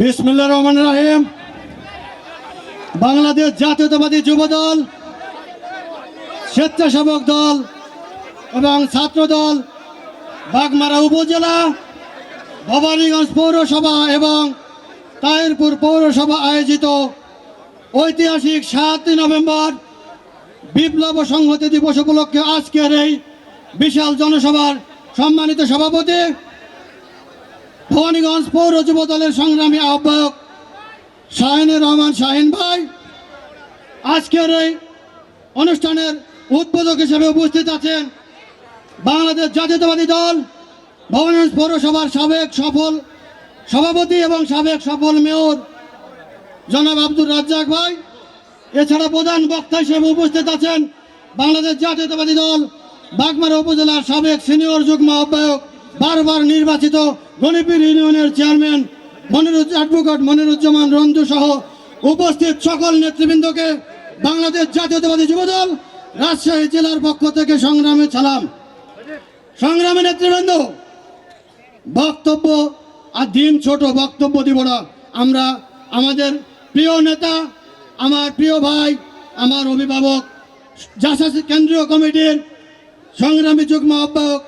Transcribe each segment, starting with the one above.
বিসমুল্লাহ রহমান রাহিম। বাংলাদেশ জাতীয়তাবাদী যুব দল স্বেচ্ছাসেবক দল এবং ছাত্র দল বাগমারা উপজেলা, ভবানীগঞ্জ পৌরসভা এবং তাহিরপুর পৌরসভা আয়োজিত ঐতিহাসিক সাতই নভেম্বর বিপ্লব সংহতি দিবস উপলক্ষে আজকের এই বিশাল জনসভার সম্মানিত সভাপতি ভবানীগঞ্জ পৌর যুব দলের সংগ্রামী আহ্বায়ক শাহিনুর রহমান শাহিন ভাই। আজকের এই অনুষ্ঠানের উদ্বোধক হিসেবে উপস্থিত আছেন বাংলাদেশ জাতীয়তাবাদী দল, ভবানীগঞ্জ পৌরসভার সাবেক সফল সভাপতি এবং সাবেক সফল মেয়র জনাব আব্দুর রাজ্জাক ভাই। এছাড়া প্রধান বক্তা হিসেবে উপস্থিত আছেন বাংলাদেশ জাতীয়তাবাদী দল, বাগমারা উপজেলার সাবেক সিনিয়র যুগ্ম আহ্বায়ক বারবার নির্বাচিত গণিপুর ইউনিয়নের চেয়ারম্যান মনিরুজ অ্যাডভোকেট মনিরুজ্জামান রঞ্জু সহ উপস্থিত সকল নেতৃবৃন্দকে বাংলাদেশ জাতীয়তাবাদী যুবদল রাজশাহী জেলার পক্ষ থেকে সংগ্রামে ছালাম সংগ্রামী নেতৃবৃন্দ, বক্তব্য আর দিন ছোট বক্তব্য দিব না। আমরা আমাদের প্রিয় নেতা, আমার প্রিয় ভাই, আমার অভিভাবক জাসাস কেন্দ্রীয় কমিটির সংগ্রামী যুগ্ম আহ্বায়ক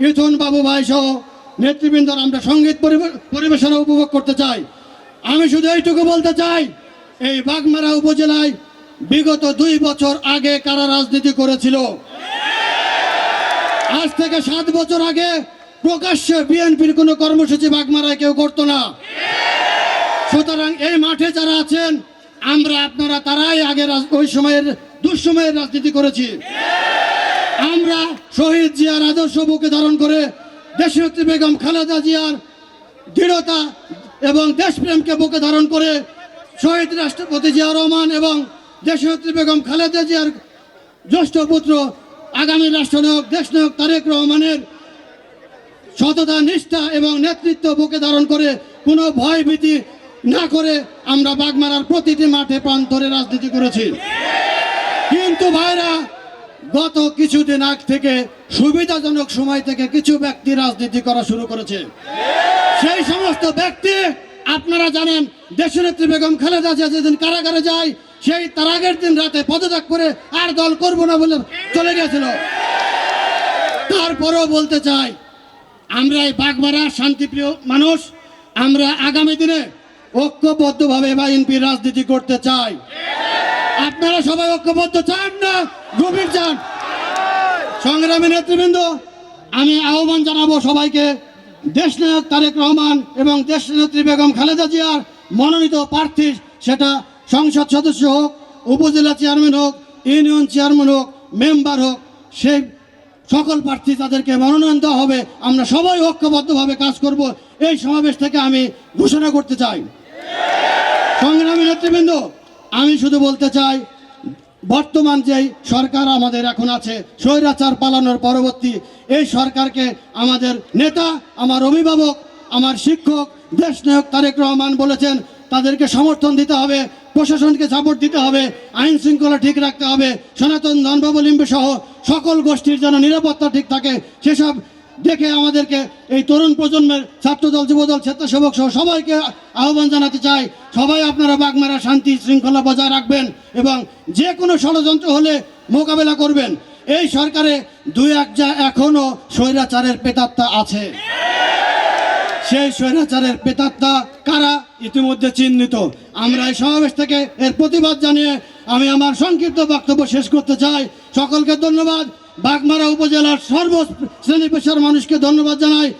ইথন বাবু ভাই সহ নেতৃবৃন্দর আমরা সংগীত পরিবে- পরিবেশনা উপভোগ করতে চাই। আমি শুধু এইটুকু বলতে চাই, এই বাগমারা উপজেলায় বিগত দুই বছর আগে কারা রাজনীতি করেছিল? আজ থেকে সাত বছর আগে প্রকাশ্যে বিএনপির কোনো কর্মসূচি বাগমারায় কেউ করতো না। সুতরাং এই মাঠে যারা আছেন, আমরা আপনারা তারাই আগে ওই সময়ের দুঃসময়ের রাজনীতি করেছি। আমরা শহীদ জিয়ার আদর্শ বুকে ধারণ করে দেশনেত্রী বেগম খালেদা জিয়ার দৃঢ়তা এবং দেশপ্রেমকে বুকে ধারণ করে শহীদ রাষ্ট্রপতি জিয়া রহমান এবং দেশনেত্রী বেগম খালেদা জিয়ার জ্যেষ্ঠ পুত্র আগামী রাষ্ট্রনায়ক, দেশনায়ক তারেক রহমানের সততা, নিষ্ঠা এবং নেতৃত্ব বুকে ধারণ করে কোনো ভয় ভীতি না করে আমরা বাগমারার প্রতিটি মাঠে প্রান্তরে রাজনীতি করেছি। কিন্তু ভাইরা গত কিছুদিন আগ থেকে সুবিধাজনক সময় থেকে কিছু ব্যক্তি রাজনীতি করা শুরু করেছে। সেই সমস্ত ব্যক্তি, আপনারা জানেন, দেশনেত্রী বেগম খালেদা জিয়া যেদিন কারাগারে যায়, সেই তার আগের দিন রাতে পদত্যাগ করে আর দল করব না বলে চলে গেছিল তারপরেও বলতে চাই, আমরা এই বাগমারা শান্তিপ্রিয় মানুষ, আমরা আগামী দিনে ঐক্যবদ্ধভাবে বিএনপির রাজনীতি করতে চাই। আপনারা সবাই ঐক্যবদ্ধ, চান না, গভীর চান। সংগ্রামী নেতৃবৃন্দ, আমি আহ্বান জানাব সবাইকে দেশ দেশনায়ক তারেক রহমান এবং দেশনেত্রী বেগম খালেদা জিয়ার মনোনীত প্রার্থী, সেটা সংসদ সদস্য হোক, উপজেলা চেয়ারম্যান হোক, ইউনিয়ন চেয়ারম্যান হোক, মেম্বার হোক সেই সকল প্রার্থী তাদেরকে মনোনয়ন দেওয়া হবে। আমরা সবাই ঐক্যবদ্ধভাবে কাজ করব। এই সমাবেশ থেকে আমি ঘোষণা করতে চাই। সংগ্রামী নেতৃবৃন্দ আমি শুধু বলতে চাই, বর্তমান যেই সরকার আমাদের এখন আছে, স্বৈরাচার পালানোর পরবর্তী, এই সরকারকে আমাদের নেতা, আমার অভিভাবক, আমার শিক্ষক, দেশনায়ক তারেক রহমান বলেছেন, তাদেরকে সমর্থন দিতে হবে, প্রশাসনকে সাপোর্ট দিতে হবে, আইন শৃঙ্খলা ঠিক রাখতে হবে, সনাতন ধর্মাবলম্বী সহ সকল গোষ্ঠীর যেন নিরাপত্তা ঠিক থাকে, সেসব দেখে আমাদেরকে এই তরুণ প্রজন্মের ছাত্রদল, যুবদল স্বেচ্ছাসেবক সহ সবাইকে আহ্বান জানাতে চাই। সবাই আপনারা বাগমারা শান্তি শৃঙ্খলা বজায় রাখবেন এবং যে কোনো ষড়যন্ত্র হলে মোকাবেলা করবেন। এই সরকারে দুই এক যা এখনও স্বৈরাচারের পেতাত্তা আছে। সেই স্বৈরাচারের পেতাত্তা কারা? ইতিমধ্যে চিহ্নিত। আমরা এই সমাবেশ থেকে এর প্রতিবাদ জানিয়ে আমি আমার সংক্ষিপ্ত বক্তব্য শেষ করতে চাই। সকলকে ধন্যবাদ। বাগমারা উপজেলার সর্ব শ্রেণি পেশার মানুষকে ধন্যবাদ জানাই।